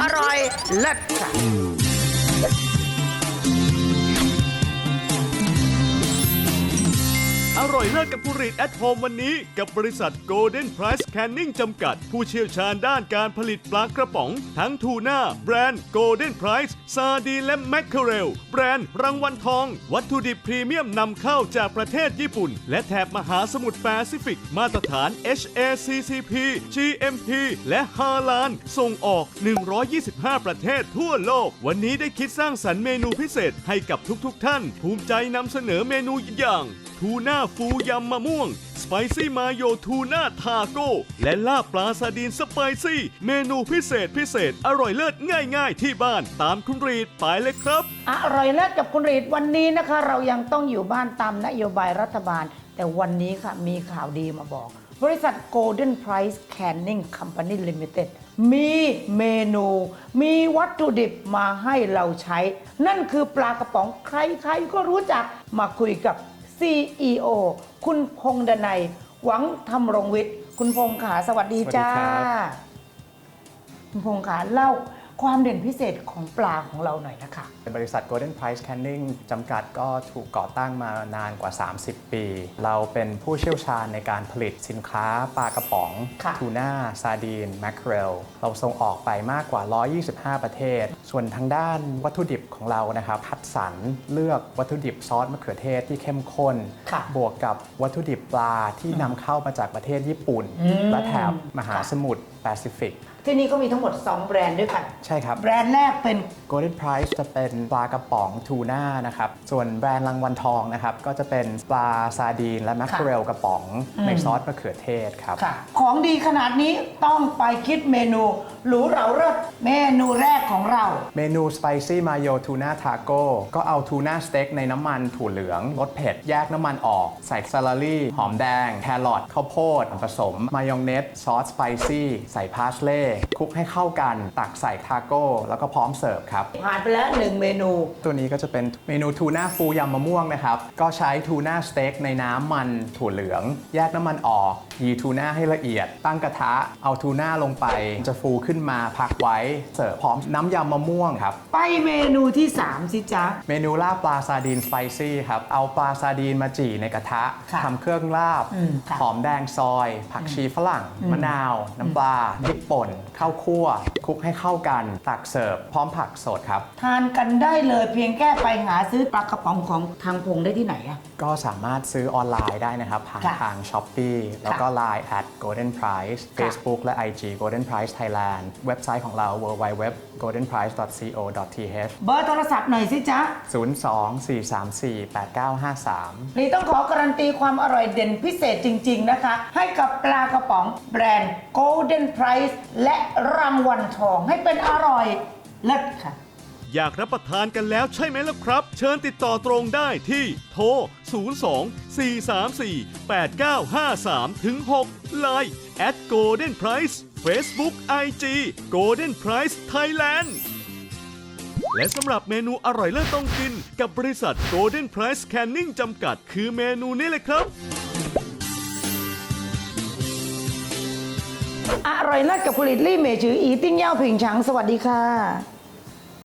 อร่อยเลิศค่ะ อร่อยเลิศกับผู้รีดแอทโฮมวันนี้ กับบริษัท Golden Price Canning จำกัด ผู้เชี่ยวชาญด้านการผลิตปลากระป๋อง ทั้งทูน่าแบรนด์ Golden Price ซาดีและแมคเคเรลแบรนด์รางวัลทอง วัตถุดิบพรีเมียมนำเข้าจากประเทศญี่ปุ่น และแถบมหาสมุทรแปซิฟิก มาตรฐาน HACCP GMP และฮาลานส่งออก 125 ประเทศทั่วโลก วันนี้ได้คิดสร้างสรรค์เมนูพิเศษให้กับทุกๆทท่าน ภูมิใจนำเสนอเมนูอย่าง ทูน่าฟูยำมะม่วง สไปซี่มาโยทูน่าทาโก้ และลาบปลาซาดีนสไปซี่ เมนูพิเศษพิเศษอร่อยเลิศง่ายๆ ที่บ้านตามคุณรีดไปเลยครับ อร่อยเลิศกับคุณรีดวันนี้นะคะ เรายังต้องอยู่บ้านตามนโยบายรัฐบาล แต่วันนี้ค่ะมีข่าวดีมาบอก บริษัท Golden Price Canning Company Limited มีเมนู มีวัตถุดิบมาให้เราใช้ นั่นคือปลากระป๋องใครๆก็รู้จักมาคุยกับ CEO คุณพงษ์ดนัยหวังธรรมรงวิทย์ คุณพงษ์ขาสวัสดีจ้า สวัสดีครับ คุณพงษ์ขาเล่า ความเด่นพิเศษของปลาของเราหน่อยนะคะเป็นบริษัท Golden Price Canning จำกัดก็ถูกก่อตั้งมานานกว่า 30 ปี เราเป็นผู้เชี่ยวชาญในการผลิตสินค้าปลากระป๋องค่ะทูน่าซาดีนแมคเคเรลเราส่งออกไปมากกว่า 125 ประเทศ ส่วนทางด้านวัตถุดิบของเรานะครับคัดสรรเลือกวัตถุดิบซอสมะเขือเทศที่เข้มข้นค่ะบวกกับวัตถุดิบปลาที่นำเข้ามาจากประเทศญี่ปุ่นอืมและแถบมหาค่ะสมุทรแปซิฟิก ที่นี่ก็มีทั้งหมด 2 แบรนด์ด้วยกัน ใช่ครับ แบรนด์แรกเป็น Golden Price จะเป็นปลากระป๋องทูน่านะครับ ส่วนแบรนด์รางวัลทองนะครับ ก็จะเป็นปลาซาดีนและแมคเคเรลกระป๋องอืมในซอสมะเขือเทศครับ ค่ะ ของดีขนาดนี้ต้องไปคิดเมนูหรูเหราเลิศเมนูแรกของเรา เมนู Spicy Mayo Tuna Taco ก็เอาทูน่าสเต็กในน้ำมันถั่วเหลืองรสเผ็ด แยกน้ำมันออก ใส่ซาลารี่ หอมแดง แครอทข้าวโพดผสมมายองเนสซอสสไปซี่ใส่พาสเล่คลุกให้เข้ากัน ตักใส่ทาโก้ แล้วก็พร้อมเสิร์ฟครับ ผ่านไปแล้วหนึ่งเมนู ตัวนี้ก็จะเป็นเมนูทูน่าฟูยำมะม่วงนะครับ ก็ใช้ทูน่าสเต็กในน้ำมันถั่วเหลือง แยกน้ำมันออก ยีทูน่าให้ละเอียด ตั้งกระทะ เอาทูน่าลงไป จะฟูขึ้นมาพักไว้ เสิร์ฟพร้อมน้ำยำมะม่วงครับ ไปเมนูที่ 3 สิจ๊ะ เมนูลาบปลาซาดีนสไปซี่ครับ เอาปลาซาดีนมาจี่ในกระทะค่ะทำเครื่องลาบ อืมค่ะหอมแดงซอย ผักชีฝรั่ง มะนาว น้ำปลาพริกป่นข้าวคั่วคลุกให้เข้ากันตักเสิร์ฟพร้อมผักสดครับ ทานกันได้เลยเพียงแค่ไปหาซื้อปลากระป๋องของทางพงได้ที่ไหนอะ ก็สามารถซื้อออนไลน์ได้นะครับ ผ่านค่ะทาง s h อ p e e แล้วก็ Line at Golden Price Facebook และ IG Golden Price Thailand เว็บไซต์ของเรา www goldenprice.co.th เบอร์โทรศัพท์หน่อยสิจ๊ะ 024348953 นี่ต้องขอการันตีความอร่อยเด่นพิเศษจริง ๆ นะคะ ให้กับปลากระป๋องแบรนด์ Golden Price และรางวัลทองให้เป็นอร่อยเลิศค่ะ อยากรับประทานกันแล้วใช่ไหมล่ะครับ เชิญติดต่อตรงได้ที่โทร 02 434 8953ถึง6 Line at Golden Price Facebook IG Golden Price Thailand และสำหรับเมนูอร่อยเลิศต้องกิน กับบริษัท Golden Price Canning จำกัด คือเมนูนี้เลยครับ อร่อยเลิศกับผลิตลี่เมจืออีติ้งเย่าผิงฉังสวัสดีค่ะ